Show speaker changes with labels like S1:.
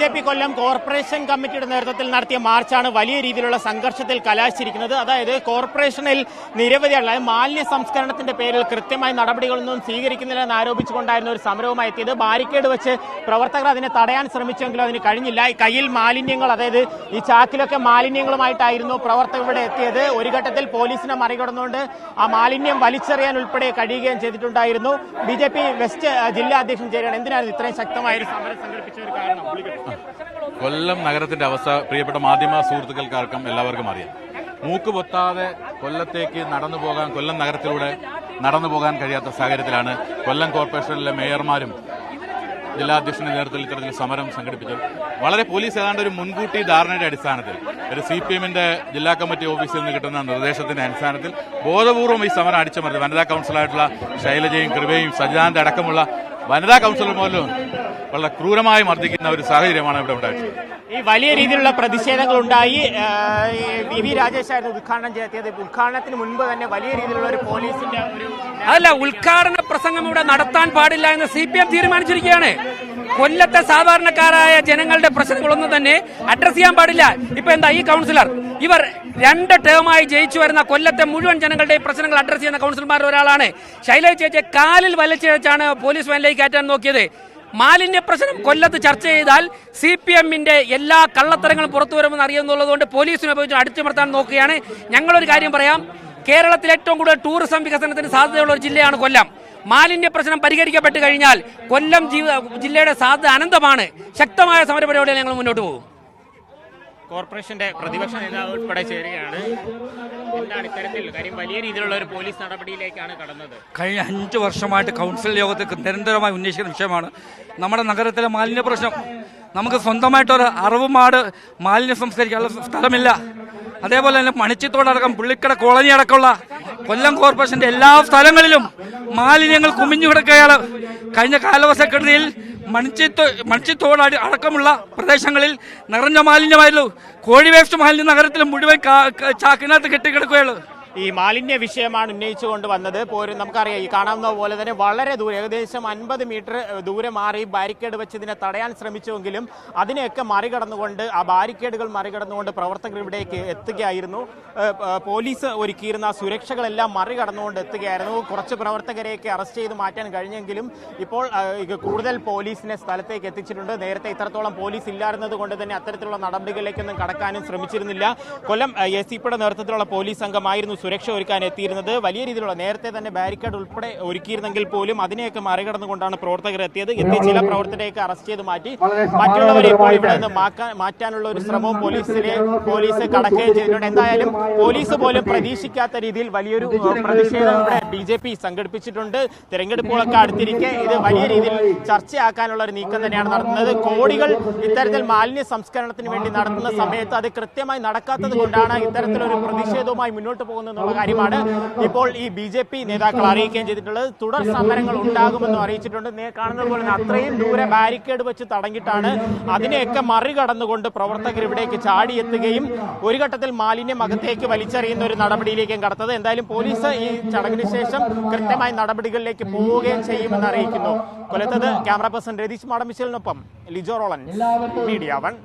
S1: J P കൊല്ലം corporation കമ്മിറ്റിയുടെ നേതൃത്വത്തിൽ നടത്തിയ മാർച്ചാണ് വലിയ രീതിയിലുള്ള സംഘർഷത്തിൽ കലാശിച്ചിരിക്കുന്നത്. അതായത് കോർപ്പറേഷനിൽ നിരവധി മാലിന്യ സംസ്കരണത്തിന്റെ പേരിൽ കൃത്യമായ നടപടികളൊന്നും സ്വീകരിക്കുന്നില്ലെന്ന് ആരോപിച്ചുകൊണ്ടായിരുന്നു ഒരു സമരവുമായി എത്തിയത്. ബാരിക്കേഡ് വെച്ച് പ്രവർത്തകർ അതിനെ തടയാൻ ശ്രമിച്ചെങ്കിലും അതിന് കഴിഞ്ഞില്ല. കയ്യിൽ മാലിന്യങ്ങൾ അതായത് ഈ ചാക്കിലൊക്കെ മാലിന്യങ്ങളുമായിട്ടായിരുന്നു പ്രവർത്തകർ ഇവിടെ എത്തിയത്. ഒരു ഘട്ടത്തിൽ പോലീസിനെ മറികടന്നുകൊണ്ട് ആ മാലിന്യം വലിച്ചെറിയാൻ ഉൾപ്പെടെ കഴിയുകയും ചെയ്തിട്ടുണ്ടായിരുന്നു. ബി വെസ്റ്റ് ജില്ലാ അധ്യക്ഷൻ ചേരുകയാണ്. എന്തിനാണ് ഇത്രയും ശക്തമായ ഒരു സമരം സംഘടിപ്പിച്ച ഒരു കാരണം?
S2: കൊല്ലം നഗരത്തിന്റെ അവസ്ഥ പ്രിയപ്പെട്ട മാധ്യമ സുഹൃത്തുക്കൾക്കാർക്കും എല്ലാവർക്കും അറിയാം. മൂക്ക് പൊത്താതെ കൊല്ലത്തേക്ക് നടന്നു പോകാൻ കൊല്ലം നഗരത്തിലൂടെ നടന്നു പോകാൻ കഴിയാത്ത സാഹചര്യത്തിലാണ് കൊല്ലം കോർപ്പറേഷനിലെ മേയർമാരും ജില്ലാധ്യക്ഷന്റെ നേതൃത്വത്തിൽ ഇത്തരത്തിൽ സമരം സംഘടിപ്പിച്ചത്. വളരെ പോലീസ് ഏതാണ്ട് ഒരു മുൻകൂട്ടി ധാരണയുടെ അടിസ്ഥാനത്തിൽ ഒരു സി പി എമ്മിന്റെ ജില്ലാ കമ്മിറ്റി ഓഫീസിൽ നിന്ന് കിട്ടുന്ന നിർദ്ദേശത്തിന്റെ അടിസ്ഥാനത്തിൽ ബോധപൂർവം ഈ സമരം അടിച്ചമർത്തി. വനിതാ കൌൺസിലായിട്ടുള്ള ശൈലജയും കൃപയും സജിതാന്റെ അടക്കമുള്ള വനിതാ കൌൺസിലർ പോലും വളരെ ക്രൂരമായി മർദ്ദിക്കുന്ന ഒരു സാഹചര്യമാണ് ഇവിടെ ഉണ്ടായിട്ടുള്ളത്.
S1: ഈ വലിയ രീതിയിലുള്ള പ്രതിഷേധങ്ങൾ ഉണ്ടായി വി വി രാജേഷ് ആയിരുന്നു ഉദ്ഘാടനം ചെയ്തത്. ഉദ്ഘാടനത്തിന് മുൻപ് തന്നെ വലിയ രീതിയിലുള്ള ഒരു പോലീസിന്റെ ഒരു
S3: അല്ല ഉദ്ഘാടന പ്രസംഗം ഇവിടെ നടത്താൻ പാടില്ല എന്ന് സി പി എം തീരുമാനിച്ചിരിക്കുകയാണ്. കൊല്ലത്തെ സാധാരണക്കാരായ ജനങ്ങളുടെ പ്രശ്നങ്ങളൊന്നും തന്നെ അഡ്രസ് ചെയ്യാൻ പാടില്ല. ഇപ്പൊ എന്താ ഈ കൗൺസിലർ ഇവർ രണ്ട് ടേമായി ജയിച്ചു വരുന്ന കൊല്ലത്തെ മുഴുവൻ ജനങ്ങളുടെ പ്രശ്നങ്ങൾ അഡ്രസ് ചെയ്യുന്ന കൗൺസിലർമാരിൽ ഒരാളാണ്. ശൈലജ ചേച്ചിയെ കാലിൽ വലിച്ചേച്ചാണ് പോലീസ് വാനിലേക്ക് കയറ്റാൻ നോക്കിയത്. മാലിന്യ പ്രശ്നം കൊല്ലത്ത് ചർച്ച ചെയ്താൽ സി പി എമ്മിന്റെ എല്ലാ കള്ളത്തരങ്ങളും പുറത്തു വരുമെന്ന് അറിയുന്നുള്ളതുകൊണ്ട് പോലീസിനെ ഉപയോഗിച്ച് അടിച്ചമർത്താൻ നോക്കുകയാണ്. ഞങ്ങളൊരു കാര്യം പറയാം. കേരളത്തിൽ ഏറ്റവും കൂടുതൽ ടൂറിസം വികസനത്തിന് സാധ്യതയുള്ള ഒരു ജില്ലയാണ് കൊല്ലം. മാലിന്യ പ്രശ്നം പരിഹരിക്കപ്പെട്ട് കഴിഞ്ഞാൽ കൊല്ലം ജില്ലയുടെ സാധ്യത അനന്തമാണ്. ശക്തമായ സമരപരിപാടികൾ ഞങ്ങൾ മുന്നോട്ട് പോകും.
S1: കോർപ്പറേഷന്റെ പ്രതിപക്ഷ നേതാവ് ഉൾപ്പെടെ ചേരുകയാണ്. എന്താണ് ഇത്തരത്തിൽ കാര്യം? വലിയ രീതിയിലുള്ള ഒരു പോലീസ് നടപടിയിലേക്കാണ് കടന്നത്.
S4: കഴിഞ്ഞ അഞ്ച് വർഷമായിട്ട് കൗൺസിൽ യോഗത്തിൽ നിരന്തരമായി ഉന്നയിക്കുന്ന വിഷയമാണ് നമ്മുടെ നഗരത്തിലെ മാലിന്യ പ്രശ്നം. നമുക്ക് സ്വന്തമായിട്ടൊരു അറിവുമാട് മാലിന്യം സംസ്കരിക്കാനുള്ള സ്ഥലമില്ല. അതേപോലെ തന്നെ മണിച്ചിത്തോടടക്കം പുള്ളിക്കട കോളനി അടക്കമുള്ള കൊല്ലം കോർപ്പറേഷന്റെ എല്ലാ സ്ഥലങ്ങളിലും മാലിന്യങ്ങൾ കുമിഞ്ഞു കിടക്കുകയാണ് കഴിഞ്ഞ കാലവർഷക്കെടുതിയിൽ മണിച്ചിത്തോ മൺചിത്തോട് അടി- അടക്കമുള്ള പ്രദേശങ്ങളിൽ നിറഞ്ഞ മാലിന്യമായിരുന്നു. കോഴി വേസ്റ്റ് മാലിന്യ നഗരത്തിൽ മുഴുവൻ ചാക്കിനകത്ത് കെട്ടിക്കിടക്കുകയുള്ളൂ
S1: ഈ മാലിന്യ വിഷയമാണ് ഉന്നയിച്ചുകൊണ്ട് വന്നത്. പോരും നമുക്കറിയാം ഈ കാണാവുന്ന പോലെ തന്നെ വളരെ ദൂരം ഏകദേശം അൻപത് മീറ്റർ ദൂരെ മാറി ബാരിക്കേഡ് വെച്ച് ഇതിനെ തടയാൻ ശ്രമിച്ചുവെങ്കിലും അതിനെയൊക്കെ മറികടന്നുകൊണ്ട് ആ ബാരിക്കേഡുകൾ മറികടന്നുകൊണ്ട് പ്രവർത്തകർ ഇവിടേക്ക് എത്തുകയായിരുന്നു. പോലീസ് ഒരുക്കിയിരുന്ന സുരക്ഷകളെല്ലാം മറികടന്നുകൊണ്ട് എത്തുകയായിരുന്നു. കുറച്ച് പ്രവർത്തകരെയൊക്കെ അറസ്റ്റ് ചെയ്ത് മാറ്റാൻ കഴിഞ്ഞെങ്കിലും ഇപ്പോൾ കൂടുതൽ പോലീസിനെ സ്ഥലത്തേക്ക് എത്തിച്ചിട്ടുണ്ട്. നേരത്തെ ഇത്രത്തോളം പോലീസ് ഇല്ലായിരുന്നത് കൊണ്ട് തന്നെ അത്തരത്തിലുള്ള നടപടികളിലേക്കൊന്നും കടക്കാനും ശ്രമിച്ചിരുന്നില്ല. കൊല്ലം എസ് സി നേതൃത്വത്തിലുള്ള പോലീസ് സംഘമായിരുന്നു സുരക്ഷ ഒരുക്കാൻ എത്തിയിരുന്നത്. വലിയ രീതിയിലുള്ള നേരത്തെ തന്നെ ബാരിക്കേഡ് ഉൾപ്പെടെ ഒരുക്കിയിരുന്നെങ്കിൽ പോലും അതിനെയൊക്കെ മറികടന്നുകൊണ്ടാണ് പ്രവർത്തകർ എത്തിയത്. എത്തി ചില പ്രവർത്തകരെയൊക്കെ അറസ്റ്റ് ചെയ്ത് മാറ്റി. മറ്റുള്ളവരെ ഇപ്പോൾ ഇവിടെ നിന്ന് മാറ്റാനുള്ള ഒരു ശ്രമവും പോലീസിനെ പോലീസ് കടക്കുകയും ചെയ്തിട്ടുണ്ട്. എന്തായാലും പോലീസ് പോലും പ്രതീക്ഷിക്കാത്ത രീതിയിൽ വലിയൊരു പ്രതിഷേധം ഇവിടെ ബി ജെ പി സംഘടിപ്പിച്ചിട്ടുണ്ട്. തെരഞ്ഞെടുപ്പുകളൊക്കെ അടുത്തിരിക്കെ ഇത് വലിയ രീതിയിൽ ചർച്ചയാക്കാനുള്ള ഒരു നീക്കം തന്നെയാണ് നടത്തുന്നത്. കോടികൾ ഇത്തരത്തിൽ മാലിന്യ സംസ്കരണത്തിന് വേണ്ടി നടത്തുന്ന സമയത്ത് അത് കൃത്യമായി നടക്കാത്തത് കൊണ്ടാണ് ഇത്തരത്തിലൊരു പ്രതിഷേധവുമായി മുന്നോട്ട് പോകുന്നത്. എന്നുള്ള കാര്യമാണ് ഇപ്പോൾ ഈ ബി ജെ പി നേതാക്കൾ അറിയിക്കുകയും ചെയ്തിട്ടുള്ളത്. തുടർ സമരങ്ങൾ ഉണ്ടാകുമെന്നും അറിയിച്ചിട്ടുണ്ട്. കാണുന്നത് പോലെ അത്രയും ദൂരെ ബാരിക്കേഡ് വെച്ച് തടഞ്ഞിട്ടാണ് അതിനെയൊക്കെ മറികടന്നുകൊണ്ട് പ്രവർത്തകർ ഇവിടേക്ക് ചാടിയെത്തുകയും ഒരു ഘട്ടത്തിൽ മാലിന്യം അകത്തേക്ക് വലിച്ചെറിയുന്ന ഒരു നടപടിയിലേക്കും കടത്തത് എന്തായാലും പോലീസ് ഈ ചടങ്ങിന് ശേഷം കൃത്യമായ നടപടികളിലേക്ക് പോവുകയും ചെയ്യുമെന്ന് അറിയിക്കുന്നു. കൊല്ലത്തത് ക്യാമറ പേഴ്സൺ രതീഷ് മാടമ്പിച്ചലിനൊപ്പം ലിജോ റോളൻ മീഡിയ വൺ.